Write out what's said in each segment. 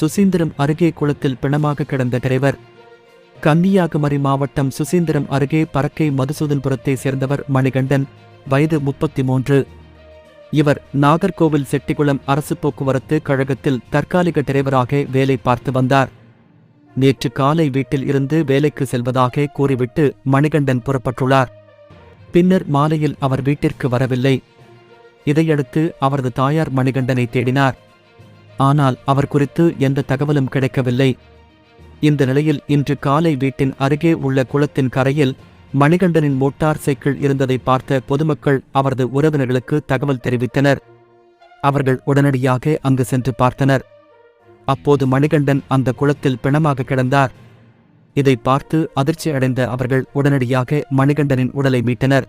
சுசீந்திரம் அருகே குளத்தில் பிணமாக கிடந்த டிரைவர். கன்னியாகுமரி மாவட்டம் சுசீந்திரம் அருகே பறக்கை மதுசூதன்புரத்தை சேர்ந்தவர் மணிகண்டன் வயது முப்பத்தி மூன்று இவர் நாகர்கோவில் செட்டிக்குளம் அரசு போக்குவரத்து கழகத்தில் தற்காலிக டிரைவராக வேலை பார்த்து வந்தார். நேற்று காலை வீட்டில் இருந்து வேலைக்கு செல்வதாக கூறிவிட்டு மணிகண்டன் புறப்பட்டுள்ளார். பின்னர் மாலையில் அவர் வீட்டிற்கு வரவில்லை. இதையடுத்து அவரது தாயார் மணிகண்டனை தேடினார். ஆனால் அவர் குறித்து எந்த தகவலும் கிடைக்கவில்லை. இந்த நிலையில் இன்று காலை வீட்டின் அருகே உள்ள குளத்தின் கரையில் மணிகண்டனின் மோட்டார் சைக்கிள் இருந்ததை பார்த்த பொதுமக்கள் அவரது உறவினர்களுக்கு தகவல் தெரிவித்தனர். அவர்கள் உடனடியாக அங்கு சென்று பார்த்தனர். அப்போது மணிகண்டன் அந்த குளத்தில் பிணமாக கிடந்தார். இதை பார்த்து அதிர்ச்சி அடைந்த அவர்கள் உடனடியாக மணிகண்டனின் உடலை மீட்டனர்.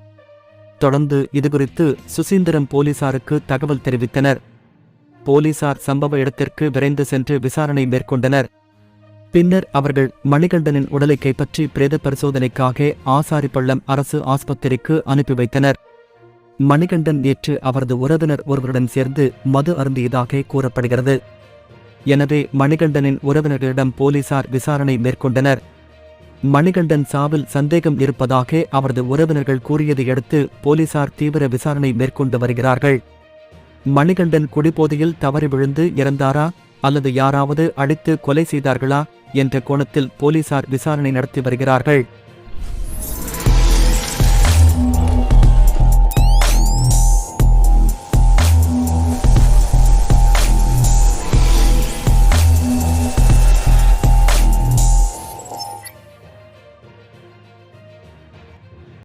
தொடர்ந்து இதுகுறித்து சுசீந்திரம் போலீசாருக்கு தகவல் தெரிவித்தனர். போலீசார் சம்பவ இடத்திற்கு விரைந்து சென்று விசாரணை மேற்கொண்டனர். பின்னர் அவர்கள் மணிகண்டனின் உடலை கைப்பற்றி பிரேத பரிசோதனைக்காக ஆசாரிப்பள்ளம் அரசு ஆஸ்பத்திரிக்கு அனுப்பி வைத்தனர். மணிகண்டன் நேற்று அவரது உறவினர் ஒருவருடன் சேர்ந்து மது அருந்தியதாக கூறப்படுகிறது. எனவே மணிகண்டனின் உறவினர்களிடம் போலீசார் விசாரணை மேற்கொண்டனர். மணிகண்டன் சாவில் சந்தேகம் இருப்பதாக அவரது உறவினர்கள் கூறியதை அடுத்து போலீசார் தீவிர விசாரணை மேற்கொண்டு வருகிறார்கள். மணிகண்டன் குடிபோதையில் தவறி விழுந்து இறந்தாரா? அல்லது யாராவது அடித்து கொலை செய்தார்களா? என்ற கோணத்தில் போலீசார் விசாரணை நடத்தி வருகிறார்கள்.